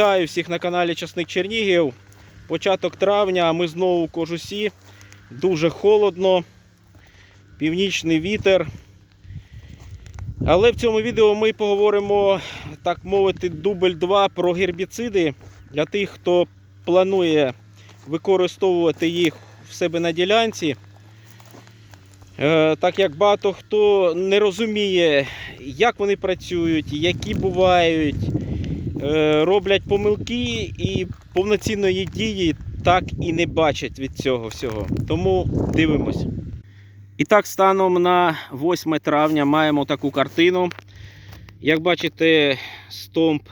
Вітаю всіх на каналі Часник Чернігів. Початок травня, ми знову в кожусі. Дуже холодно, північний вітер. Але в цьому відео ми поговоримо, так мовити, дубль 2 про гербіциди для тих, хто планує використовувати їх в себе на ділянці. Е, Так як багато хто не розуміє, як вони працюють, які бувають, роблять помилки і повноцінної дії так і не бачать від цього всього. Тому дивимось. І так, станом на 8 травня маємо таку картину. Як бачите, стомп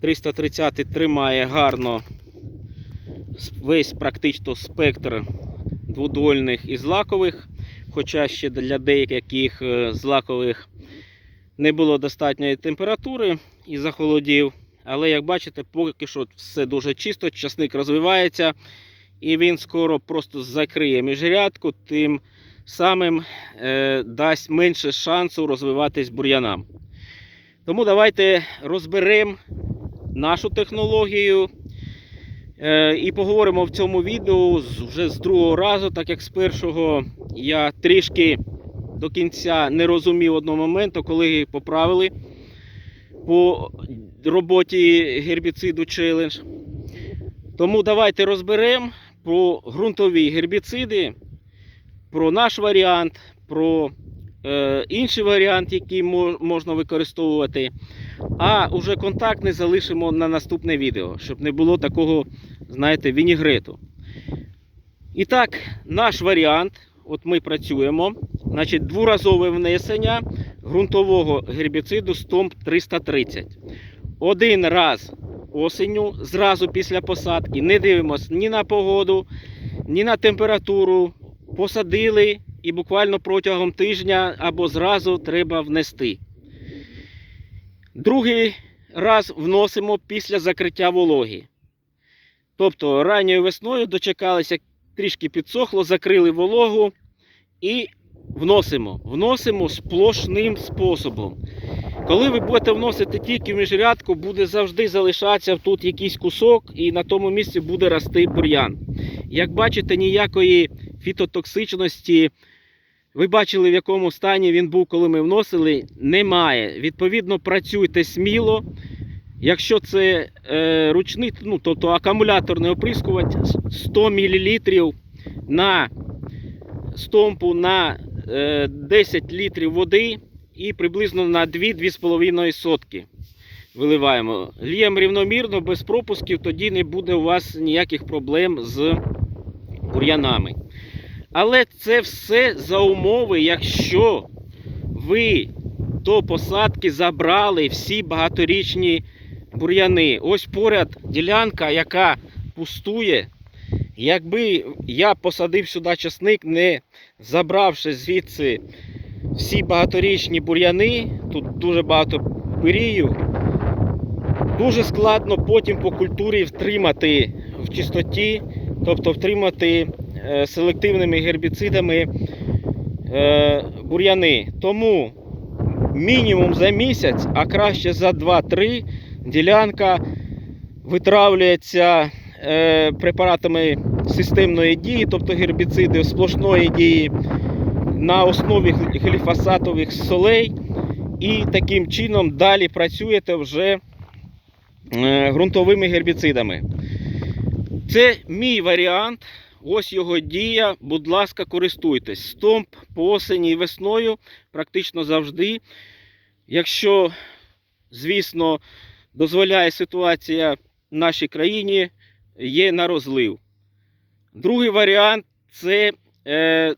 330 тримає гарно весь практично спектр дводольних і злакових, хоча ще для деяких е, злакових не було достатньої температури і захолодів. Але як бачите, поки що все дуже чисто, часник розвивається і він скоро просто закриє міжрядку, тим самим е, дасть менше шансу розвиватись бур'янам. Тому давайте розберемо нашу технологію е, і поговоримо в цьому відео вже з другого разу, так як з першого я трішки до кінця не розумів одного моменту, коли поправили по роботі гербіциду челендж. Тому давайте розберемо про ґрунтові гербіциди, про наш варіант, про е, інший варіант, який можна використовувати. А уже контактний залишимо на наступне відео, щоб не було такого, знаєте, вінігрету. І так, наш варіант, от ми працюємо, значить, дворазове внесення ґрунтового гербіциду Стомп 330. Один раз осенню, зразу після посадки, не дивимося ні на погоду, ні на температуру. Посадили і буквально протягом тижня або зразу треба внести. Другий раз вносимо після закриття вологи. Тобто ранньою весною дочекалися, трішки підсохло, закрили вологу і вносимо. Вносимо сплошним способом. Коли ви будете вносити тільки в міжрядку, буде завжди залишатися тут якийсь кусок, і на тому місці буде рости бур'ян. Як бачите, ніякої фітотоксичності, ви бачили, в якому стані він був, коли ми вносили, немає. Відповідно, працюйте сміло. Якщо це е, ручний, ну, тобто акумуляторний оприскувач 100 мл на стомпу на е, 10 літрів води і приблизно на 2-2,5 сотки виливаємо. Ліємо рівномірно, без пропусків, тоді не буде у вас ніяких проблем з бур'янами. Але це все за умови, якщо ви до посадки забрали всі багаторічні бур'яни. Ось поряд ділянка, яка пустує. Якби я посадив сюди часник, не забравши звідси всі багаторічні бур'яни, тут дуже багато пирію, дуже складно потім по культурі втримати в чистоті, тобто втримати е, селективними гербіцидами е, бур'яни. Тому мінімум за місяць, а краще за 2-3 ділянка витравлюється е, препаратами системної дії, тобто гербіциди сплошної дії на основі глі- гліфосатових солей. І таким чином далі працюєте вже е, ґрунтовими гербіцидами. Це мій варіант. Ось його дія. Будь ласка, користуйтесь. Стомп по осені і весною практично завжди. Якщо, звісно, дозволяє ситуація в нашій країні, є на розлив. Другий варіант це е,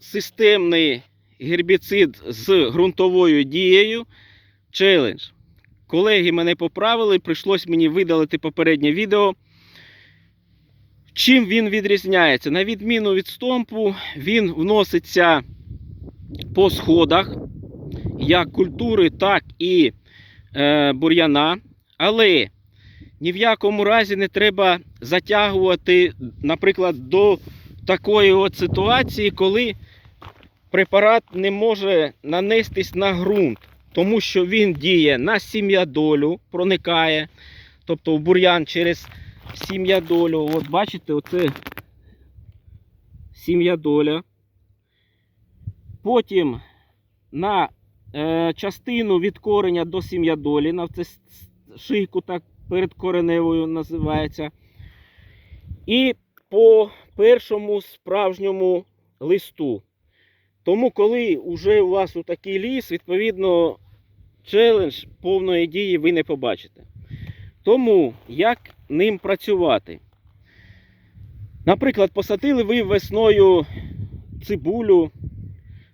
системний гербіцид з ґрунтовою дією. Челендж. Колеги мене поправили, прийшлось мені видалити попереднє відео. Чим він відрізняється? На відміну від стомпу, він вноситься по сходах, як культури, так і е, бур'яна. Але ні в якому разі не треба затягувати, наприклад, до такої от ситуації, коли препарат не може нанестись на ґрунт, тому що він діє на сім'ядолю, проникає, тобто в бур'ян через сім'я долю. От бачите, оце сім'я доля. Потім на е, частину від кореня до сім'я долі, на це шийку так перед кореневою називається. І по першому справжньому листу. Тому, коли вже у вас такий ліс, відповідно, челендж повної дії ви не побачите. Тому як ним працювати? Наприклад, посадили ви весною цибулю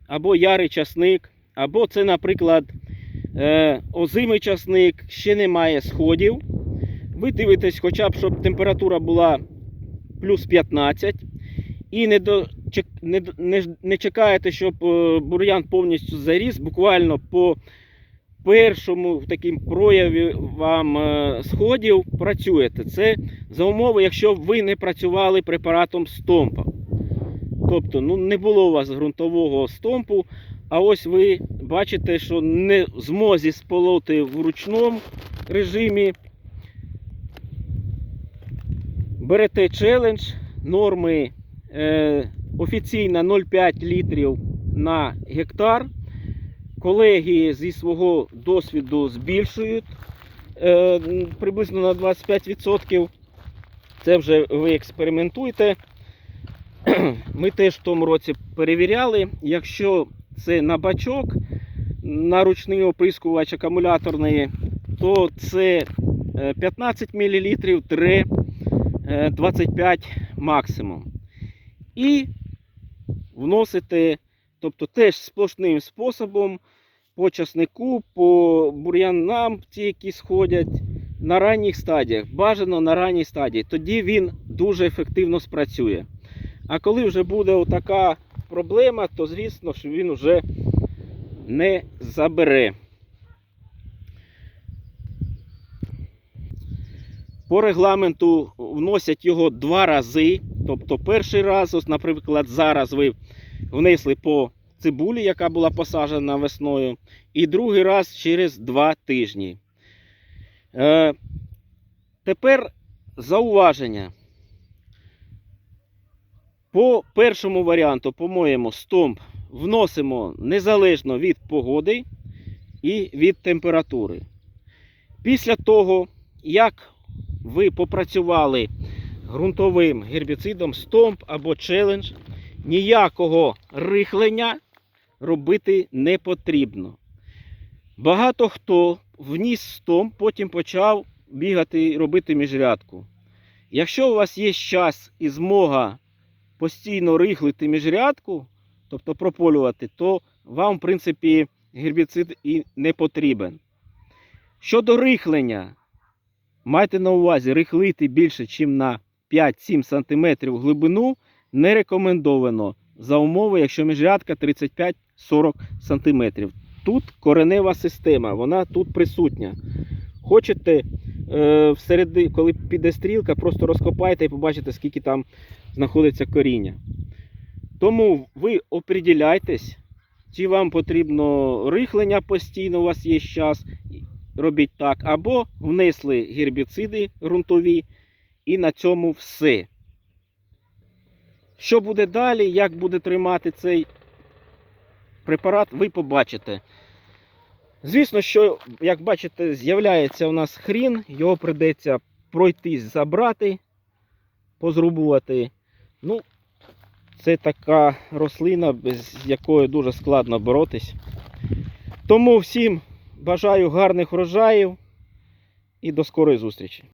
або ярий часник, або це, наприклад, озимий часник, ще немає сходів. Ви дивитесь, хоча б, щоб температура була плюс 15, і не, до, не, не, не чекаєте, щоб е, бур'ян повністю заріс, буквально по першому таким прояві вам е, сходів працюєте. Це за умови, якщо ви не працювали препаратом стомпа. Тобто, ну, не було у вас ґрунтового стомпу, а ось ви бачите, що не в змозі сполоти в ручному режимі. Берете челендж, норми е, офіційно 0,5 літрів на гектар. Колеги зі свого досвіду збільшують е, приблизно на 25%. Це вже ви експериментуєте. Ми теж в тому році перевіряли. Якщо це на бачок, на ручний оприскувач акумуляторний, то це е, 15 мл 25 максимум. І вносите, тобто теж сплошним способом по часнику, по бур'янам, ті, які сходять на ранніх стадіях. Бажано на ранній стадії. Тоді він дуже ефективно спрацює. А коли вже буде така проблема, то звісно, що він вже не забере. По регламенту вносять його два рази. Тобто перший раз, ось, наприклад, зараз ви внесли по цибулі, яка була посаджена весною, і другий раз через два тижні. Е, тепер зауваження. По першому варіанту, по-моєму, стомп вносимо незалежно від погоди і від температури. Після того, як ви попрацювали ґрунтовим гербіцидом стомп або челендж, ніякого рихлення робити не потрібно. Багато хто вніс стомп, потім почав бігати робити міжрядку. Якщо у вас є час і змога постійно рихлити міжрядку, тобто прополювати, то вам, в принципі, гербіцид і не потрібен. Щодо рихлення, майте на увазі, рихлити більше, ніж на 5-7 см глибину не рекомендовано за умови, якщо міжрядка 35-40 см. Тут коренева система, вона тут присутня. Хочете, е, всереди, коли піде стрілка, просто розкопайте і побачите, скільки там знаходиться коріння. Тому ви оприділяйтесь, чи вам потрібно рихлення постійно, у вас є час, робіть так, або внесли гербіциди ґрунтові, і на цьому все. Що буде далі, як буде тримати цей препарат, ви побачите. Звісно, що, як бачите, з'являється у нас хрін, його прийдеться пройтись, забрати, позрубувати. Ну, це така рослина, без якої дуже складно боротись. Тому всім бажаю гарних врожаїв і до скорої зустрічі.